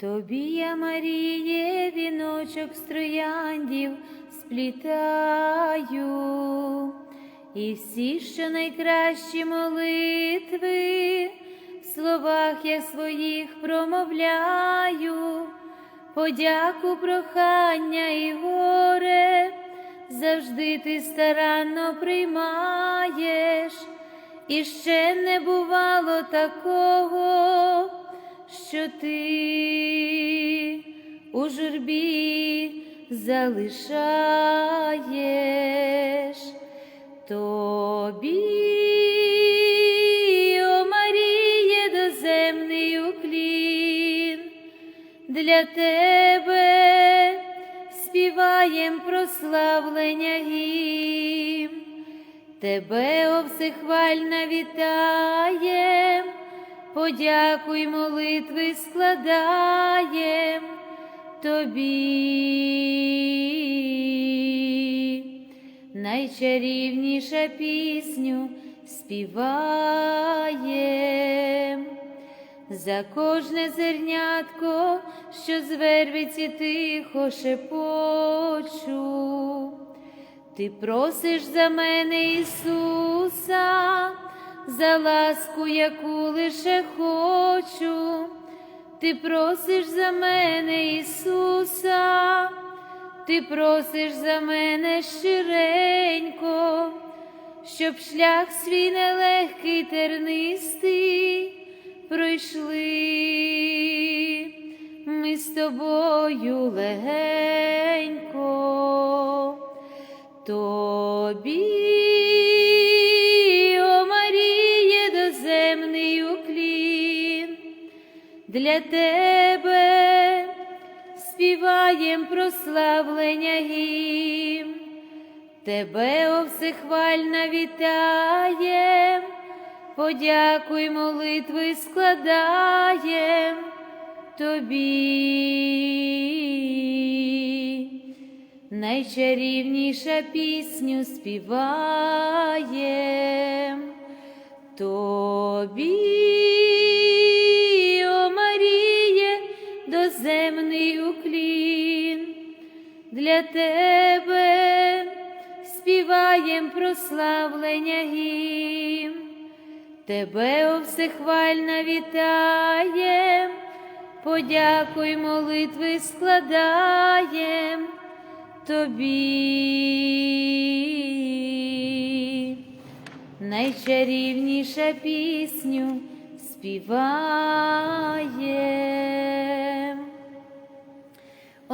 Тобі я, Маріє, віночок з трояндів сплітаю, і всі, що найкращі молитви, в словах я своїх промовляю, подяку, прохання і горе, завжди ти старанно приймаєш, і ще не бувало такого що ти у журбі залишаєш тобі, о Маріє, доземний уклін, для тебе співаєм прославлення гімн. Тебе, о всехвальна, вітаєм, подякуй молитви складаєм тобі, найчарівніша пісню співаєм. За кожне зернятко, що з вервиці тихо шепочу. Ти просиш за мене Ісуса, за ласку, яку лише хочу, ти просиш за мене Ісуса, ти просиш за мене щиренько, щоб шлях свій нелегкий тернистий пройшли. Ми з тобою легенько. Тобі, для тебе співаєм прославлення гімн, тебе, о всехвальна, вітаєм, подякуй молитви складаєм. Тобі найчарівніша пісню співає тобі, доземний уклін, для тебе співаєм прославлення гімн. Тебе, о всехвальна, вітаєм, подякуй молитви складаєм тобі, найчарівніша пісню співає.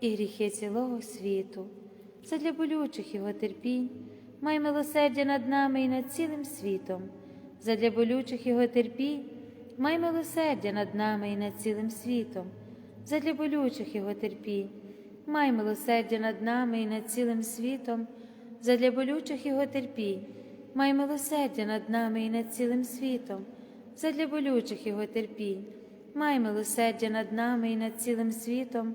і гріхи цілого світу, це для болючих Його терпінь, май милосердя над нами і над цілим світом, задля болючих Його терпінь, май милосердя над нами і над цілим світом, задля болючих Його терпінь. Май милосердя над нами і над цілим світом, задля болючих його терпінь, май милосердя над нами і над цілим світом, задля болючих його терпінь, май милосердя над нами і над цілим світом,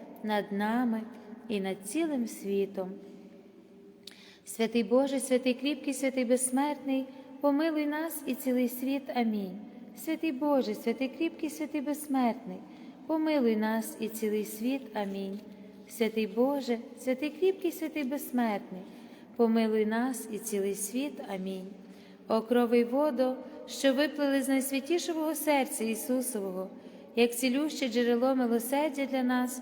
над нами і над цілим світом. Святий Боже, святий кріпкий, святий безсмертний, помилуй нас і цілий світ. Амінь. Святий Боже, святий кріпкий, святий безсмертний, помилуй нас і цілий світ. Амінь. Святий Боже, святий кріпкий, святий безсмертний, помилуй нас і цілий світ. Амінь. О крови водо, що виплили з найсвятішого серця Ісусового, як цілюще джерело милосердя для нас,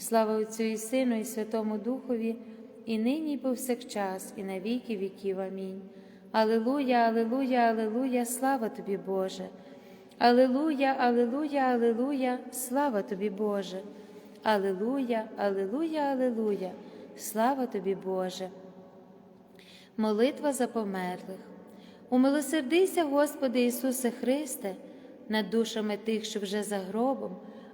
Слава Отцю і Сину, і Святому Духові, і нині, і повсякчас, і на віки віків. Амінь. Алилуя, Алилуя, Алилуя, слава тобі, Боже. Алилуя, Алилуя, Алилуя, слава тобі, Боже. Алилуя, Алилуя, Алилуя, слава тобі, Боже. Молитва за померлих. Умилосердися, Господи Ісусе Христе, над душами тих, що вже за гробом,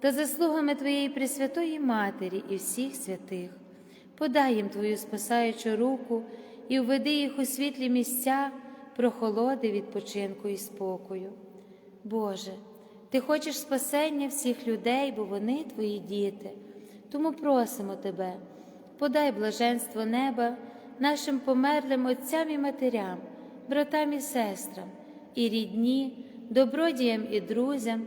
та заслугами Твоєї Пресвятої Матері і всіх святих. Подай їм Твою спасаючу руку і введи їх у світлі місця, прохолоди відпочинку і спокою. Боже, Ти хочеш спасення всіх людей, бо вони Твої діти. Тому просимо Тебе, подай блаженство неба нашим померлим отцям і матерям, братам і сестрам, і рідні, добродіям і друзям,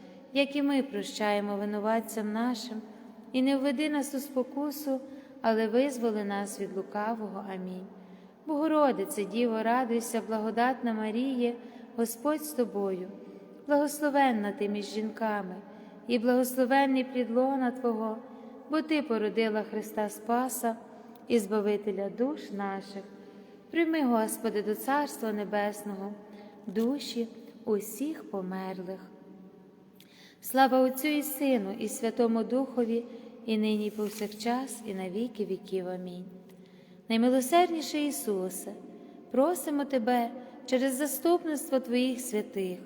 як і ми прощаємо винуватцям нашим, і не введи нас у спокусу, але визволи нас від лукавого. Амінь. Богородице, Діво, радуйся, благодатна Маріє, Господь з тобою, благословенна ти між жінками, і благословенний плід лона Твого, бо Ти породила Христа Спаса і Збавителя душ наших. Прийми, Господи, до Царства Небесного, душі усіх померлих. Слава Отцю і Сину, і Святому Духові, і нині, і повсякчас, і на віки віків. Амінь. Наймилосердніший Ісусе, просимо Тебе через заступництво Твоїх святих,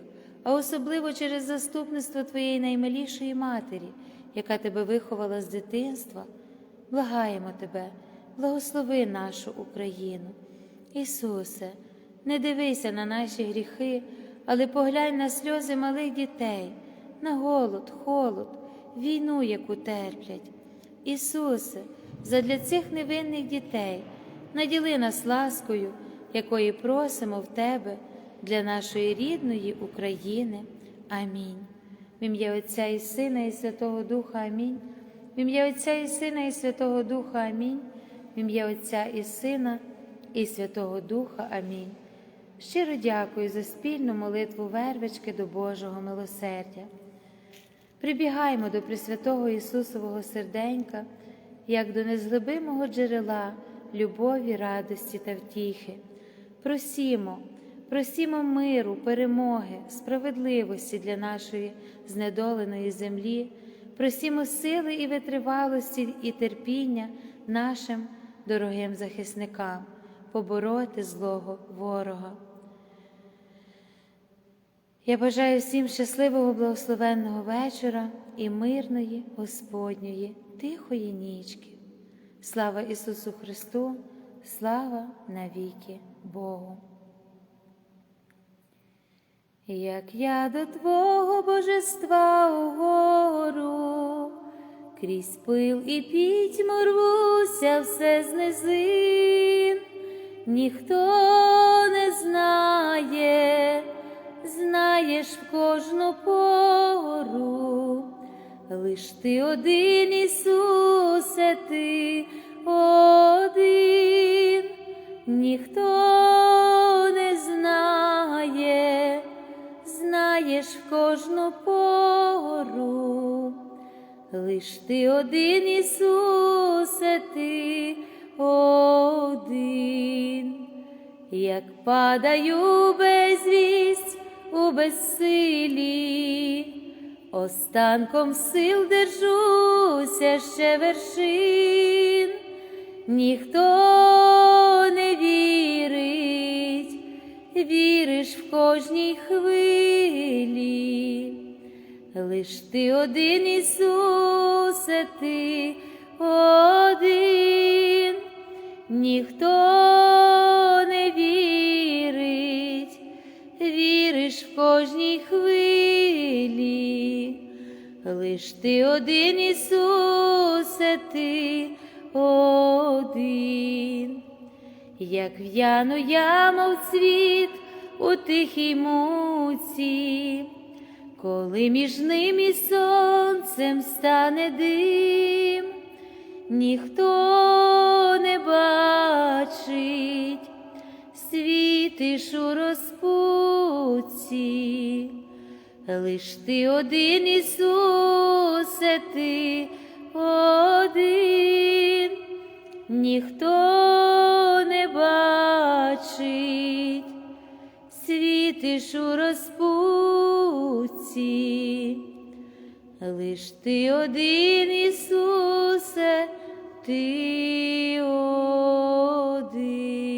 а особливо через заступництво Твоєї наймилішої Матері, яка Тебе виховала з дитинства, благаємо Тебе, благослови нашу Україну. Ісусе, не дивися на наші гріхи, але поглянь на сльози малих дітей, на голод, холод, війну, яку терплять. Ісусе, задля цих невинних дітей наділи нас ласкою, якої просимо в Тебе для нашої рідної України. Амінь. В ім'я Отця і Сина, і Святого Духа Амінь. В ім'я Отця і Сина, і Святого Духа Амінь. В ім'я Отця і Сина, і Святого Духа Амінь. Щиро дякую за спільну молитву вервички до Божого милосердя. Прибігаймо до Пресвятого Ісусового серденька, як до незглибимого джерела любові, радості та втіхи. Просімо, просімо миру, перемоги, справедливості для нашої знедоленої землі, просімо сили і витривалості і терпіння нашим дорогим захисникам, побороти злого ворога. Я бажаю всім щасливого благословенного вечора і мирної Господньої, тихої нічки. Слава Ісусу Христу, слава навіки Богу. Як я до Твого божества угору, крізь пил і пітьму рвуся все з низин, ніхто не знає, знаєш в кожну пору, лиш ти один, Ісусе, ти один, ніхто не знає, знаєш в кожну пору, лиш ти один, Ісусе, ти один, як падаю безсилі, останком сил держуся ще вершин, ніхто не вірить, віриш в кожній хвилі, лиш ти один, Ісусе, ти один, ніхто не вірить, віриш в кожній хвилі, лиш ти один Ісусе, ти один, як в'яну я, мов цвіт у тихій муці, коли між ним і сонцем стане дим, ніхто не бачить, світиш у розпуці, лиш ти один Ісусе, ти один, ніхто не бачить, світиш у розпуці, лиш ти один Ісусе, ти один.